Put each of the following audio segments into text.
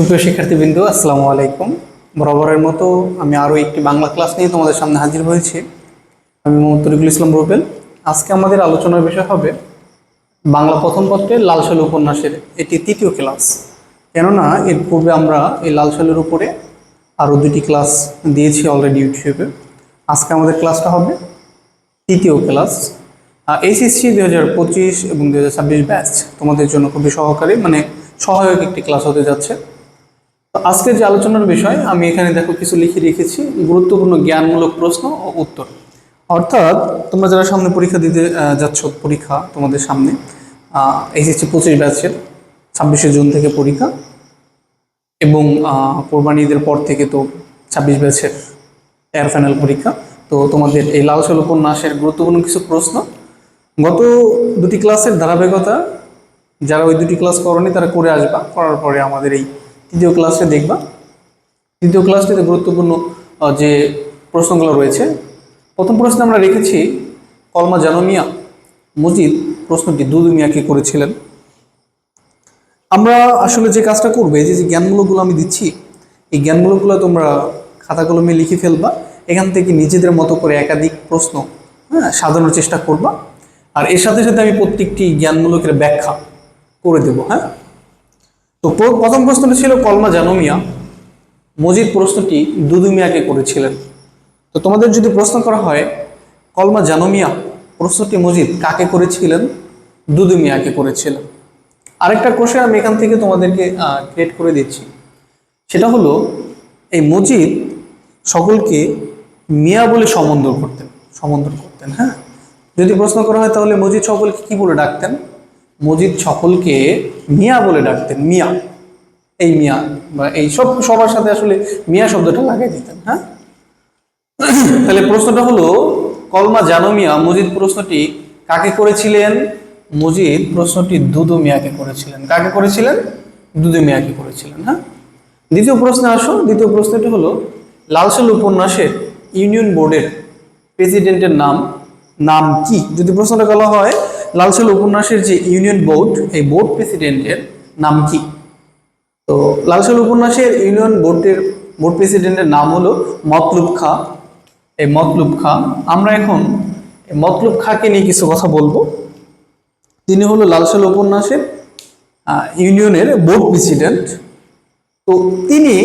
সুপ্রিয় শিক্ষার্থীবৃন্দ, আসসালামু আলাইকুম। বরাবরের মতো আমি আরও একটি বাংলা ক্লাস নিয়ে তোমাদের সামনে হাজির হয়েছি। আমি মোহাম্মদ তরিকুল ইসলাম রুবেল। আজকে আমাদের আলোচনার বিষয় হবে বাংলা প্রথম পত্রের লালসাল উপন্যাসের এটি তৃতীয় ক্লাস। কেননা এর পূর্বে আমরা এই লালসালের উপরে আরও দুটি ক্লাস দিয়েছি অলরেডি ইউটিউবে। আজকে আমাদের ক্লাসটা হবে তৃতীয় ক্লাস। এইচএসসি দু হাজার পঁচিশ এবং দু হাজার ছাব্বিশ ব্যাচ তোমাদের জন্য খুবই সহকারী মানে সহায়ক একটি ক্লাস হতে যাচ্ছে। আজকের যে আলোচনার বিষয়, আমি এখানে দেখো কিছু লিখে রেখেছি, গুরুত্বপূর্ণ জ্ঞানমূলক প্রশ্ন ও উত্তর। অর্থাৎ, তোমরা যারা সামনে পরীক্ষা দিতে যাচ্ছ, পরীক্ষা তোমাদের সামনে এইচএসসি পঁচিশ ব্যাচের ছাব্বিশে জুন থেকে পরীক্ষা এবং কোরবানি ঈদের পর থেকে তো ছাব্বিশ ব্যাচের এয়ার ফাইনাল পরীক্ষা। তো তোমাদের এই লাল সাল উপন্যাসের গুরুত্বপূর্ণ কিছু প্রশ্ন। গত দুটি ক্লাসের ধারাবাহিকতা, যারা ওই দুটি ক্লাস করনি, তারা করে আসবা। করার পরে আমাদের এই তৃতীয় ক্লাসে দেখবা। তৃতীয় ক্লাসটিতে গুরুত্বপূর্ণ যে প্রশ্নগুলো রয়েছে, প্রথম প্রশ্নে আমরা রেখেছি, কলমা জানমিয়া মজিদ প্রশ্নটি দুদু মিয়া কি করেছিলেন? আমরা আসলে যে কাজটা করবে যে যে জ্ঞানমূলকগুলো আমি দিচ্ছি, এই জ্ঞানমূলকগুলো তোমরা খাতা কলমে লিখে ফেলবা, এখান থেকে নিজেদের মতো করে একাধিক প্রশ্ন হ্যাঁ সাজানোর চেষ্টা করবা। আর এর সাথে সাথে আমি প্রত্যেকটি জ্ঞানমূলকের ব্যাখ্যা করে দেব হ্যাঁ। তো প্র- প্রথম প্রশ্নটি ছিল কলমা জানমিয়া মজিদ প্রশ্নটি দুদু মিয়াকে করেছিলেন। তো তোমাদের যদি প্রশ্ন করা হয়, কলমা জানমিয়া প্রশ্নটি মজিদ কাকে করেছিলেন? দুদু মিয়াকে করেছিলেন। আরেকটা কোশ্চেন আমি এখান থেকে তোমাদেরকে ক্রিয়েট করে দিচ্ছি। সেটা হলো, এই মজিদ সকলকে মিয়া বলে সম্বোধন করতেন সম্বোধন করতেন হ্যাঁ? যদি প্রশ্ন করা হয় তাহলে মজিদ সকলকে কি বলে ডাকতেন? মজিদ সকলকে মিয়া বলে ডাকতেন, মিয়া। এই মিয়া, বা এই সব সবার সাথে আসলে মিয়া শব্দটা লাগাই দিতেন হ্যাঁ? তাহলে প্রশ্নটা হলো, কলমা জানো মিয়া, মজিদ প্রশ্নটি কাকে করেছিলেন? মজিদ প্রশ্নটি দুদু মিয়াকে করেছিলেন। কাকে করেছিলেন? দুদু মিয়াকে করেছিলেন হ্যাঁ? দ্বিতীয় প্রশ্নে আসো। দ্বিতীয় প্রশ্নটি হলো লালসেল উপন্যাসের ইউনিয়ন বোর্ডের প্রেসিডেন্টের নাম নাম কি? যদি প্রশ্নটা বলা হয় লালসাল উপন্যাসের যে ইউনিয়ন বোর্ড, এই বোর্ড প্রেসিডেন্টের নাম কি? তো লালসাল উপন্যাসের ইউনিয়ন বোর্ডের, বোর্ড প্রেসিডেন্টের নাম হলো মতলুব খা। এই মতলুব খা, আমরা এখন মতলুব খাকে নিয়ে কিছু কথা বলব। তিনি হলো লালসাল উপন্যাসের ইউনিয়নের বোর্ড প্রেসিডেন্ট। তো তিনি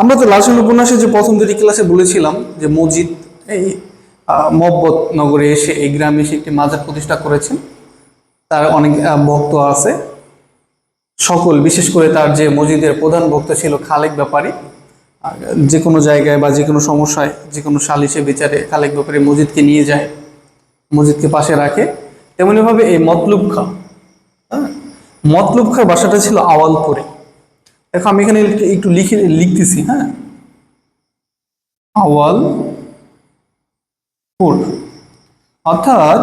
আমরা তো লালসাল উপন্যাসের যে প্রথম দুটি ক্লাসে বলেছিলাম যে মসজিদ এই মহব্বত নগরে এসে এই গ্রামে এসে একটি মাজার প্রতিষ্ঠা করেছেন। তার অনেক ভক্ত আছে। সকল, বিশেষ করে তার যে মসজিদের প্রধান ভক্ত ছিল খালেক ব্যাপারী যে কোনো জায়গায় বা যে কোনো সমস্যায়, যে কোনো সালিশে, বিচারে খালেক ব্যাপারী মসজিদকে নিয়ে যায়, মসজিদকে পাশে রাখে। তেমনিভাবে এই মতলুব খা হ্যাঁ মতলুব খার বাসাটা ছিল আওয়ালপুরে। দেখো আমি এখানে একটু- লিখে, লিখতেছি হ্যাঁ। আওয়ালপুর অর্থাৎ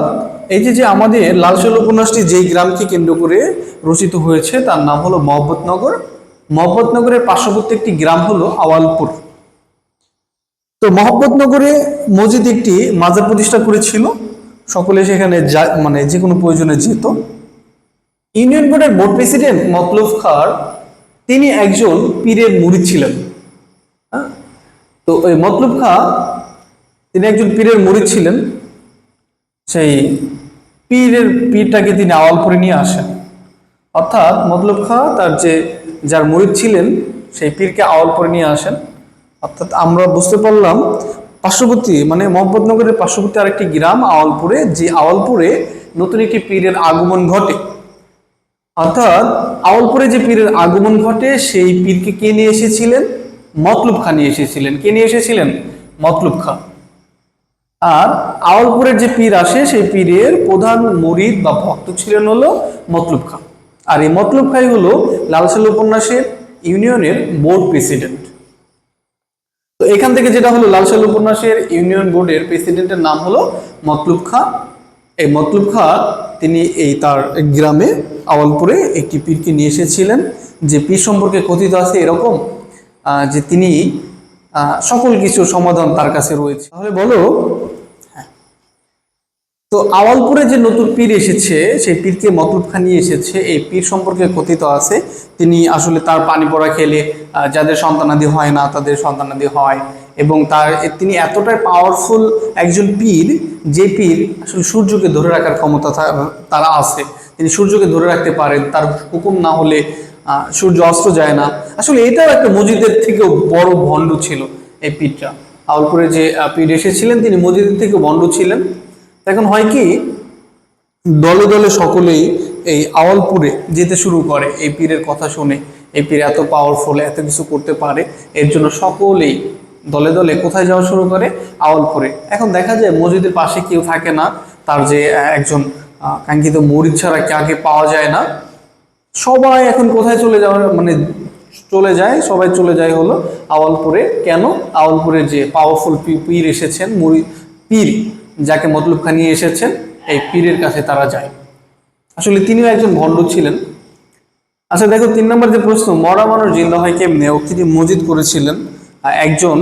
এই যে যে আমাদের লালসাল উপন্যাসটি যেই গ্রামকে কেন্দ্র করে রচিত হয়েছে, তার নাম হলো মহব্বতনগর। মহব্বতনগরের পার্শ্ববর্তী একটি গ্রাম হলো আওয়ালপুর। তো মহব্বতনগরে মসজিদ একটি মাজার প্রতিষ্ঠা করেছিল। সকলে সেখানে মানে যে কোনো প্রয়োজনে যেত। ইউনিয়ন বোর্ডের বোর্ড প্রেসিডেন্ট মতলুব খার, তিনি একজন পীরের মুরিদ ছিলেন। হ্যাঁ? তো ওই মতলুব খা তিনি একজন পীরের মুরিদ ছিলেন। সেই পীরের পীরটাকে তিনি আওয়ালপুরে নিয়ে আসেন। অর্থাৎ মতলব খা, তার যে, যার মুরিদ ছিলেন, সেই পীরকে আওয়ালপুরে নিয়ে আসেন। অর্থাৎ আমরা বুঝতে পারলাম, পার্শ্ববর্তী মানে মোহাম্মদনগরের পার্শ্ববর্তী আরেকটি গ্রাম, আওয়ালপুরে, যে আওয়ালপুরে নতুন একটি পীরের আগমন ঘটে। অর্থাৎ আওয়ালপুরে যে পীরের আগমন ঘটে, সেই পীরকে কে নিয়ে এসেছিলেন? মতলুব খা নিয়ে এসেছিলেন। কে নিয়ে এসেছিলেন? মতলুব খা। আর আওয়ালপুরের যে পীর আসে, সেই পীরের প্রধান মুরিদ বা ভক্ত ছিলেন হলো মতলুব খা আর এই মতলুব খাই হলো লালসাল উপন্যাসের ইউনিয়নের বোর্ড প্রেসিডেন্ট। তো এখান থেকে যেটা হলো লালসাল উপন্যাসের ইউনিয়ন বোর্ডের প্রেসিডেন্টের নাম হলো মতলুব খা এই মতলুব খা তিনি এই তার গ্রামে আওয়ালপুরে একটি পীরকে নিয়ে এসেছিলেন। যে পীর সম্পর্কে কথিত আছে এরকম যে তিনি সকল কিছু সমাধান তার কাছে রয়েছে। তাহলে বলো হ্যাঁ। তো আওয়ালপুরে যে নতুন পীর এসেছে, সেই পীরকে মতলব খানি এসেছে, এই পীর সম্পর্কে কথিত আছে। তিনি আসলে তার পানি পড়া খেলে যাদের সন্তানাদি হয় না, তাদের সন্তানাদি হয়। এবং তার তিনি এতটাই পাওয়ারফুল একজন পীর, যে পীর আসলে সূর্যকে ধরে রাখার ক্ষমতা তার- আছে। তিনি সূর্যকে ধরে রাখতে পারেন, তার হুকুম না হলে সূর্য অস্ত যায় না। আসলে এটাও একটা মসজিদের থেকেও বড় ভণ্ড ছিল এই পীরটা। আউলপুরে যে পীর এসেছিলেন, তিনি মসজিদের থেকেও ভণ্ড ছিলেন। এখন হয় কি, দলে দলে সকলেই এই আওয়ালপুরে যেতে শুরু করে এই পীরের কথা শুনে। এই পীর এত পাওয়ারফুল এত কিছু করতে পারে, এর জন্য সকলেই দলে দলে কোথায় যাওয়া শুরু করে? আওয়ালপুরে। এখন দেখা যায় মসজিদের পাশে কেউ থাকে না, তার যে একজন কাঙ্ক্ষিত মরিদ ছাড়া কাকে পাওয়া যায় না। সবাই এখন কোথায় চলে যাওয়ার মানে চলে যায়, সবাই চলে যায় হলো আওয়ালপুরে। কেন? আওয়ালপুরে যে পাওয়ারফুল পীর এসেছেন মুড়ি পীর, যাকে মতলব খানিয়ে এসেছেন, এই পীরের কাছে তারা যায়। আসলে তিনিও একজন ভণ্ড ছিলেন। আচ্ছা দেখো, তিন নম্বর যে প্রশ্ন, মরা মানুষ জিন্দা হয় কেমনে? ও তিনি মসজিদ করেছিলেন একজন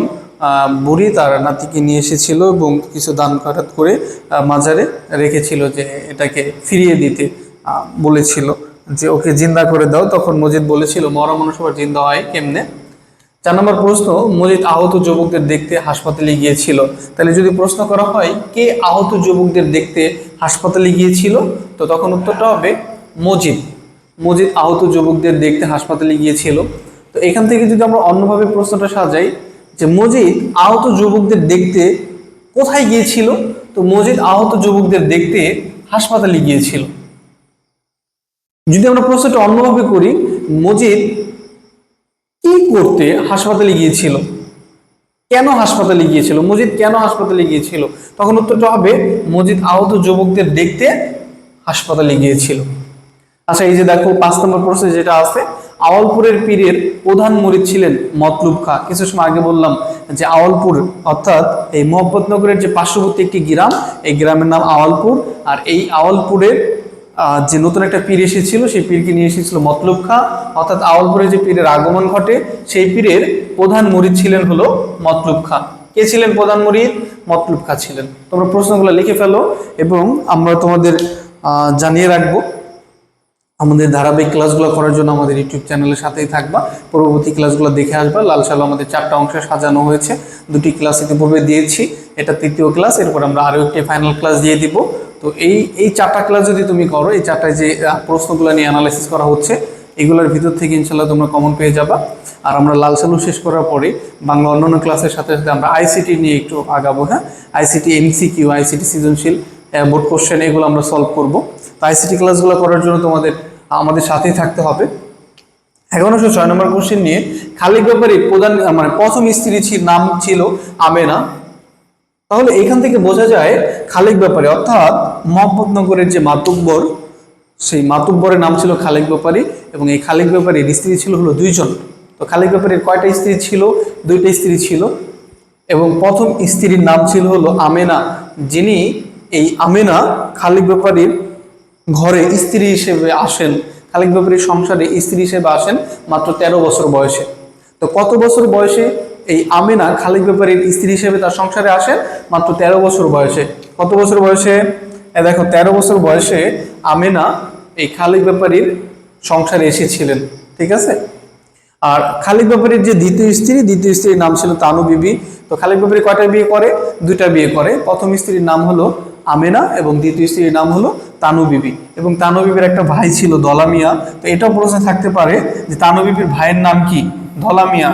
বুড়ি তার নাতিকে নিয়ে এসেছিল এবং কিছু দান খয়রাত করে মাজারে রেখেছিল যে এটাকে ফিরিয়ে দিতে বলেছিল। যে ওকে জিন্দা করে দাও, তখন মজিদ বলেছিল, মরা মানুষ আবার জিন্দা হয় কেমনে? চার নম্বর প্রশ্ন, মজিদ আহত যুবকদের দেখতে হাসপাতালে গিয়েছিল। তাহলে যদি প্রশ্ন করা হয়, কে আহত যুবকদের দেখতে হাসপাতালে গিয়েছিল? তো তখন উত্তরটা হবে মজিদ। মজিদ আহত যুবকদের দেখতে হাসপাতালে গিয়েছিল। তো এখান থেকে যদি আমরা অন্যভাবে প্রশ্নটা সাজাই, যে মজিদ আহত যুবকদের দেখতে কোথায় গিয়েছিল? তো মজিদ আহত যুবকদের দেখতে হাসপাতালে গিয়েছিল। যদি আমরা প্রশ্নটা অন্যভাবে করি, মজিদ কি করতে হাসপাতালে গিয়েছিল? কেন হাসপাতালে গিয়েছিল? মজিদ কেন হাসপাতালে গিয়েছিল? তখন উত্তরটা হবে, মজিদ আহত যুবকদের দেখতে হাসপাতালে গিয়েছিল। আচ্ছা এই যে দেখো, পাঁচ নম্বর প্রশ্ন যেটা আছে, আওয়ালপুরের পীরের প্রধান মরিদ ছিলেন মতলুব খা। কিছু সময় আগে বললাম যে আওয়ালপুর, অর্থাৎ এই মোহাম্মদনগরের যে পার্শ্ববর্তী একটি গ্রাম, এই গ্রামের নাম আওয়ালপুর, আর এই আওয়ালপুরের যে নতুন একটা পীর এসেছিল, সেই পীরকে নিয়ে এসেছিল মতলুব খা অর্থাৎ আওয়ালপুরে যে পীরের আগমন ঘটে, সেই পীরের প্রধান মরিদ ছিলেন হলো মতলুব খা কে ছিলেন প্রধান মরিদ? মতলুব খা ছিলেন। তোমরা প্রশ্নগুলো লিখে ফেলো এবং আমরা তোমাদের জানিয়ে রাখব। আমাদের ধারাবাহিক ক্লাসগুলো করার জন্য আমাদের ইউটিউব চ্যানেলের সাথেই থাকবা। পরবর্তী ক্লাসগুলো দেখে আসবা। লাল সাল আমাদের চারটা অংশে সাজানো হয়েছে। দুটি ক্লাস ইতিপূর্বে দিয়েছি। এটা তৃতীয় ক্লাস। এরপর আমরা আরও একটি ফাইনাল ক্লাস দিয়ে দিব। তো এই এই চারটা ক্লাস যদি তুমি করো, এই চারটায় যে প্রশ্নগুলো নিয়ে অ্যানালাইসিস করা হচ্ছে, এগুলোর ভিতর থেকে ইনশাল্লাহ তোমরা কমন পেয়ে যাবা। আর আমরা লাল সালু শেষ করার পরে বাংলা অন্যান্য ক্লাসের সাথে সাথে আমরা আইসিটি নিয়ে একটু আগাবো হ্যাঁ? আইসিটি এমসি কিউ আইসিটি সৃজনশীল বোর্ড কোশ্চেন এগুলো আমরা সলভ করব। তো আইসিটি ক্লাসগুলো করার জন্য তোমাদের, আমাদের সাথেই থাকতে হবে। এগারোশো ছয় নম্বর কোশ্চেন নিয়ে খালিক ব্যাপারে প্রধান মানে প্রথম স্ত্রী নাম ছিল আমেনা। তাহলে এখান থেকে বোঝা যায় খালেক ব্যাপারী, অর্থাৎ মোহাম্মদনগরের যে মাতুব্বর সেই মাতুব্বরের নাম ছিল খালেক ব্যাপারী এবং এই খালেক ব্যাপারীর স্ত্রী ছিল হলো দুইজন। তো খালেক ব্যাপারীর কয়টা স্ত্রী ছিল? দুইটা স্ত্রী ছিল এবং প্রথম স্ত্রীর নাম ছিল হলো আমেনা, যিনি এই আমেনা খালিক ব্যাপারীর ঘরে স্ত্রী হিসেবে আসেন। খালিক ব্যাপারীর সংসারে স্ত্রী হিসেবে আসেন মাত্র তেরো বছর বয়সে। তো কত বছর বয়সে? এই আমেনা খালিক ব্যাপারীর স্ত্রী হিসেবে তার সংসারে আসেন মাত্র তেরো বছর বয়সে। কত বছর বয়সে? দেখো, তেরো বছর বয়সে আমেনা এই খালিক ব্যাপারীর সংসারে এসেছিলেন, ঠিক আছে? আর খালিক ব্যাপারীর যে দ্বিতীয় স্ত্রী, দ্বিতীয় স্ত্রীর নাম ছিল তানু বিবি। তো খালিক ব্যাপারী কয়টা বিয়ে করে? দুইটা বিয়ে করে। প্রথম স্ত্রীর নাম হলো আমেনা এবং দ্বিতীয় স্ত্রীর নাম হলো তানু বিবি। এবং তানু বিবির একটা ভাই ছিল দলামিয়া তো এটাও প্রশ্ন থাকতে পারে যে তানু বিবির ভাইয়ের নাম কি? ধলামিয়া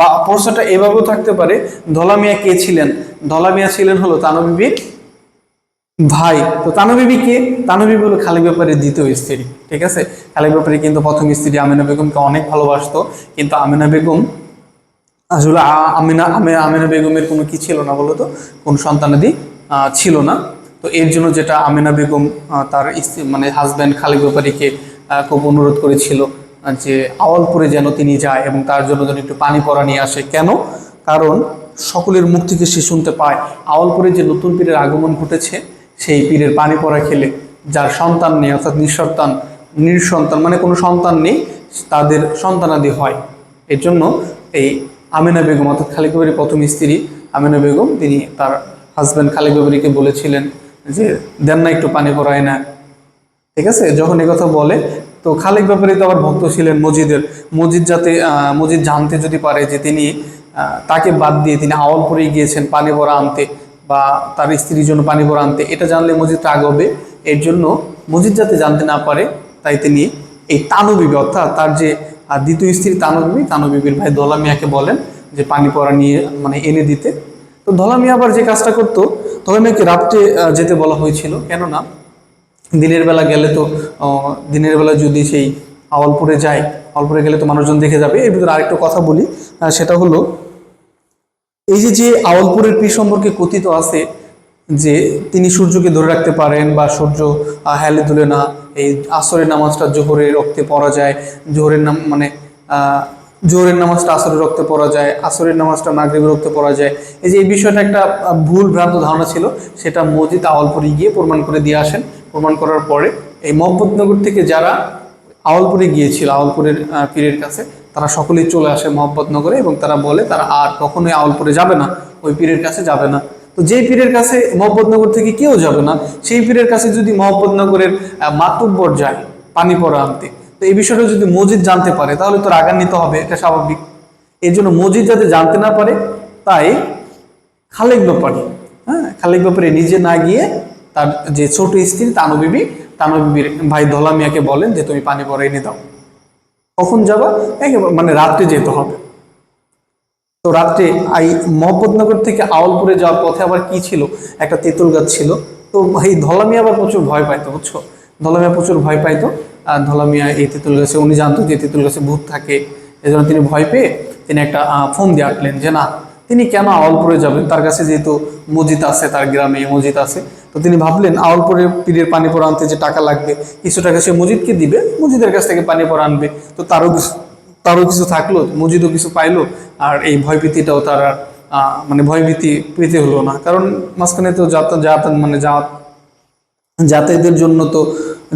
বা প্রশ্নটা এভাবেও থাকতে পারে। ধলামিয়া কে ছিলেন? ধলামিয়া ছিলেন হলো তানু বিবির ভাই। তো তানবিবি কে? তানবিবি হলো খালিক ব্যাপারের দ্বিতীয় স্ত্রী, ঠিক আছে? খালিক ব্যাপারী কিন্তু প্রথম স্ত্রী আমিনা বেগমকে অনেক ভালোবাসতো, কিন্তু আমিনা বেগম আসলে আমিনা আমিনা বেগমের কোনো কি ছিল না বলতো? কোন সন্তানাদি ছিল না। তো এর জন্য যেটা আমিনা বেগম তার মানে হাজব্যান্ড খালিক ব্যাপারীকে খুব অনুরোধ করেছিল। যে আওয়ালপুরে যেন তিনি যায় এবং তার জন্য যেন একটু পানি পরা নিয়ে আসে। কেন? কারণ সকলের মুখ থেকে সে শুনতে পায় আওয়ালপুরে যে নতুন পীরের আগমন ঘটেছে, সেই পীরের পানি পরা খেলে যার সন্তান নেই, অর্থাৎ নিঃসন্তান নিঃসন্তান মানে কোনো সন্তান নেই, তাদের সন্তানাদি হয়। এর জন্য এই আমিনা বেগম, অর্থাৎ খালিক বাবুরি প্রথম স্ত্রী আমিনা বেগম, তিনি তার হাজব্যান্ড খালিক বলেছিলেন যে, দেন না একটু পানি পড়ায় না। ঠিক আছে? যখন কথা বলে তো খালিক ব্যাপারে তো আবার ভক্ত ছিলেন মসজিদের মসজিদ যাতে মজিদ জানতে যদি পারে যে তিনি তাকে বাদ দিয়ে তিনি আওয়াল আওয়ালপুরে গিয়েছেন পানি ভরা আনতে বা তার স্ত্রীর জন্য পানি ভরা আনতে, এটা জানলে মজিদ রাগ হবে। এর জন্য মজিদ যাতে জানতে না পারে, তাই তিনি এই তানুবিবি, অর্থাৎ তার যে দ্বিতীয় স্ত্রী তানুবিবি, তানুবিবির ভাই দোলা মিয়াকে বলেন যে পানি পড়া নিয়ে মানে এনে দিতে। তো ধলা মিয়া আবার যে কাজটা করতো, ধলা মিয়াকে রাত্রে যেতে বলা হয়েছিল। কেননা দিনের বেলা গেলে তো দিনের বেলা যদি সেই আওয়ালপুরে যায়, আওয়ালপুরে গেলে তো মানুষজন দেখে যাবে। এর ভিতরে আরেকটা কথা বলি সেটা হলো, এই যে যে আওয়ালপুরের পীর সম্পর্কে কথিত আছে, যে তিনি সূর্যকে ধরে রাখতে পারেন বা সূর্য হেলে দুলে না, এই আসরের নামাজটা জোহরের রক্তে পড়া যায়, জোহরের নাম মানে জোহরের নামাজটা আসরের রক্তে পড়া যায়, আসরের নামাজটা মাগরিবের রক্তে পড়া যায়। এই যে, এই বিষয়টা একটা ভুল ভ্রান্ত ধারণা ছিল, সেটা মসজিদ আওয়ালপুরে গিয়ে প্রমাণ করে দিয়ে আসেন। প্রমাণ করার পরে এই মোহাম্মদনগর থেকে যারা আওয়ালপুরে গিয়েছিল আওয়ালপুরের পীরের কাছে তারা সকলেই চলে আসে মোহাম্মদনগরে এবং তারা বলে তারা আর কখনোই আওয়ালপুরে যাবে না ওই পীরের কাছে যাবে না। তো যেই পীরের কাছে মোহাম্মদনগর থেকে কেউ যাবে না সেই পীরের কাছে যদি মোহাম্মদনগরের আহ, মাতুব্বর যায় পানি পড়া আনতে তো এই বিষয়টা যদি মসজিদ জানতে পারে তাহলে তো রাগান্বিত হবে এটা স্বাভাবিক। এই জন্য মসজিদ যাতে জানতে না পারে তাই খালেক ব্যাপারী হ্যাঁ খালেক ব্যাপারে নিজে না গিয়ে তার যে ছোট স্ত্রী তানুবিবি, তানুবিবির ভাই ধলা মিয়াকে বলেন যে, তুমি পানি পরে এনে দাও। কখন যাবা? মানে রাত্রে যেতে হবে। তো রাত্রে এই মোহাম্মদনগর থেকে আওয়ালপুরে যাওয়ার পথে আবার কি ছিল? একটা তেঁতুল গাছ ছিল। তো এই ধলামিয়া আবার প্রচুর ভয় পাইতো, বুঝছ? ধলামিয়া প্রচুর ভয় পাইতো। আর ধলামিয়া এই তেঁতুল গাছে, উনি জানতো যে, তেঁতুল গাছে ভূত থাকে। এজন্য তিনি ভয় পেয়ে তিনি একটা ফোন দিয়ে আটলেন যে, না, তিনি কেন আওয়ালপুরে যাবেন? তার কাছে যেহেতু মসজিদ আছে, তার গ্রামে মসজিদ আছে। তো তিনি ভাবলেন আওয়ালপুরে পীরের পানি পড়া আনতে যে টাকা লাগবে, কিছু টাকা সে মসজিদকে দিবে, মজিদের কাছ থেকে পানি পড়া আনবে। তো তারও কিছু তারও কিছু থাকল মসজিদও কিছু পাইলো, আর এই ভয়ভীতিটাও তার মানে ভয়ভীতি পেতে হলো না। কারণ মাঝখানে তো যাতা যাতায়াত মানে যা যাতায়াতের জন্য তো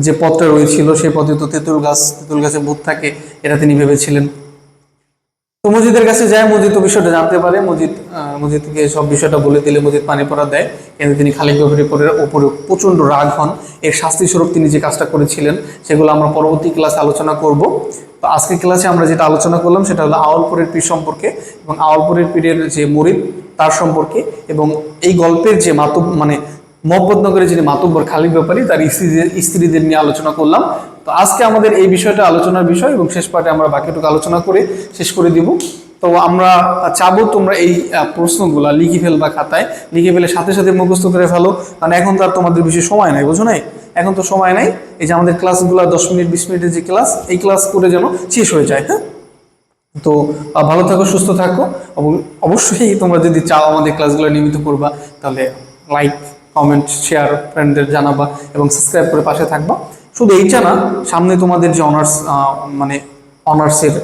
যে পথটা রয়েছিল সেই পথে তো তেঁতুল গাছ, তেঁতুল গাছে ভূত থাকে, এটা তিনি ভেবেছিলেন। তো মসজিদের কাছে যায় মসজিদ তো বিষয়টা জানতে পারে। মসজিদ আহ, মসজিদকে সব বিষয়টা বলে দিলে মসজিদ পানি পড়া দেয়। কিন্তু তিনি খালিক ব্যাপারীর পরে ওপরে প্রচণ্ড রাগ হন। এর শাস্তি স্বরূপ তিনি যে কাজটা করেছিলেন সেগুলো আমরা পরবর্তী ক্লাসে আলোচনা করব। তো আজকের ক্লাসে আমরা যেটা আলোচনা করলাম সেটা হলো আওয়ালপুরের পীর সম্পর্কে এবং আওয়ালপুরের পীরের যে মরিদ তার সম্পর্কে এবং এই গল্পের যে মাতব মানে মোহাম্মদনগরের যিনি মাতব্বর খালিক ব্যাপারী, তার স্ত্রীদের নিয়ে আলোচনা করলাম। তো আজকে আমাদের এই বিষয়টা আলোচনার বিষয় এবং শেষ পার্টে আমরা বাকিটুকু আলোচনা করে শেষ করে দিব। তো আমরা চাবো তোমরা এই প্রশ্নগুলা লিখে ফেলবা খাতায়। লিখে ফেলে সাথে সাথে মুখস্থ করে ফেলো। কারণ এখন তো আর তোমাদের বেশি সময় নাই, বুঝো নাই? এখন তো সময় নাই। এই যে আমাদের ক্লাসগুলো দশ মিনিট, বিশ মিনিটের যে ক্লাস, এই ক্লাস করে যেন শেষ হয়ে যায় হ্যাঁ? তো ভালো থাকো, সুস্থ থাকো। অবশ্যই তোমরা যদি চাও আমাদের ক্লাসগুলো নিয়মিত করবা তাহলে লাইক কমেন্ট শেয়ার ফ্রেন্ডদের জানাবা এবং সাবস্ক্রাইব করে পাশে থাকবা। শুধু এইটা না, সামনে তোমাদের যে অনার্স মানে অনার্সের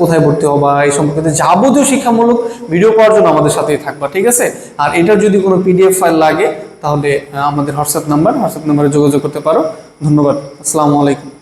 কোথায় ভর্তি হবা, এই সম্পর্কে যাবতীয় শিক্ষামূলক ভিডিও পাওয়ার জন্য আমাদের সাথেই থাকবা, ঠিক আছে? আর এটার যদি কোনো পিডিএফ ফাইল লাগে, তাহলে আমাদের হোয়াটসঅ্যাপ নাম্বার হোয়াটসঅ্যাপ নাম্বারে যোগাযোগ করতে পারো। ধন্যবাদ, আসসালামু আলাইকুম।